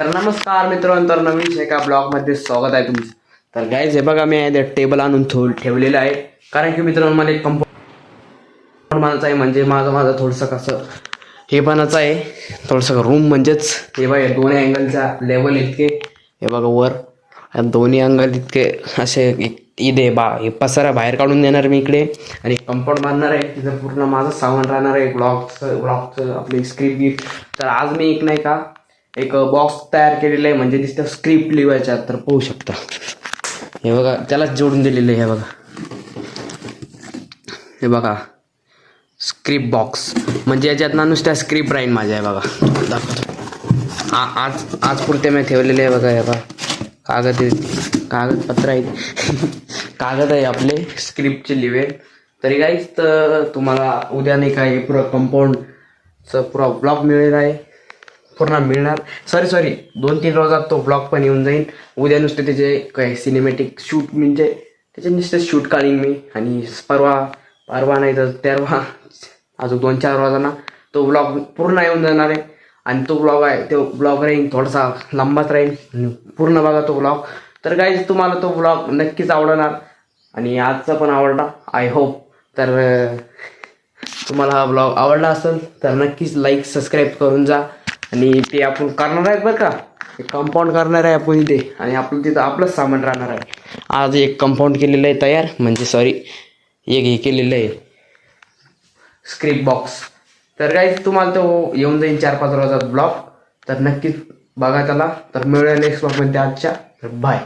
तर नमस्कार मित्रांनो तर नवीन एका ब्लॉगमध्ये स्वागत आहे तुमचं. तर गाईज हे बघा मी ते टेबल आणून थो ठेवलेलं आहे. कारण की मित्रांनो मला एक कंपाऊंड बांधायचं आहे. म्हणजे माझं माझं थोडंसं कसं हे बनायचं आहे. थोडंसं रूम म्हणजेच हे बघा दोन्ही अँगलचा लेवल इतके. हे बघा वर. आणि दोन्ही अँगल इतके असे इदे इथे बा हे पसारा बाहेर काढून देणार मी इकडे. आणि कंपाऊंड बांधणार आहे. तिथं पूर्ण माझं सामान राहणार आहे. ब्लॉगचं ब्लॉगचं आपली स्क्रिप्ट गिफ्ट तर आज मी एक नाही का एक बॉक्स तयार केलेला आहे म्हणजे तिथं स्क्रिप्ट लिवायच्या तर पाहू शकता. हे बघा त्यालाच जोडून दिलेलं आहे हे बघा. हे बघा स्क्रिप्ट बॉक्स म्हणजे याच्यात ना नुसत्या स्क्रिप्ट राहील माझ्या आहे बघा. दाखवतो. आज आज पुरते मी ठेवलेले आहे बघा हे बघा. कागद कागदपत्र आहेत. कागद आहे आपले स्क्रिप्टचे लिवेल तरी काहीच तर तुम्हाला उद्या नाही काय पुरा कंपाऊंडचं पुरा ब्लॉग मिळेल आहे. पूर्ण मिळणार. सॉरी सॉरी दोन तीन रोजात तो ब्लॉग पण येऊन जाईल उद्या नुसते त्याचे काही सिनेमॅटिक शूट म्हणजे त्याचे नुसते शूट काढीन मी. आणि परवा परवा नाही तर तेरवा अजून दोन चार रोजांना तो ब्लॉग पूर्ण येऊन जाणार आहे. आणि तो ब्लॉग आहे तो ब्लॉग राहील थोडासा लांबाच राहील पूर्ण बघा तो ब्लॉग तर काहीच तुम्हाला तो ब्लॉग नक्कीच आवडणार. आणि आजचा पण आवडला. आय होप तर तुम्हाला हा ब्लॉग आवडला असेल तर नक्कीच लाईक सबस्क्राईब करून जा. आणि ते आपण करणार आहेत बरं का. कंपाऊंड करणार आहे आपण इथे. आणि आपलं तिथं आपलंच सामान राहणार आहे. आज एक कंपाऊंड केलेलं आहे तयार. म्हणजे सॉरी एक हे केलेलं आहे. स्क्रिप्ट बॉक्स तर काही तुम्हाला तो येऊन जाईल चार पाच रोजात ब्लॉग तर नक्कीच बघा त्याला. तर मिळूया नेक्स्ट ब्लॉगमध्ये आजच्या. तर बाय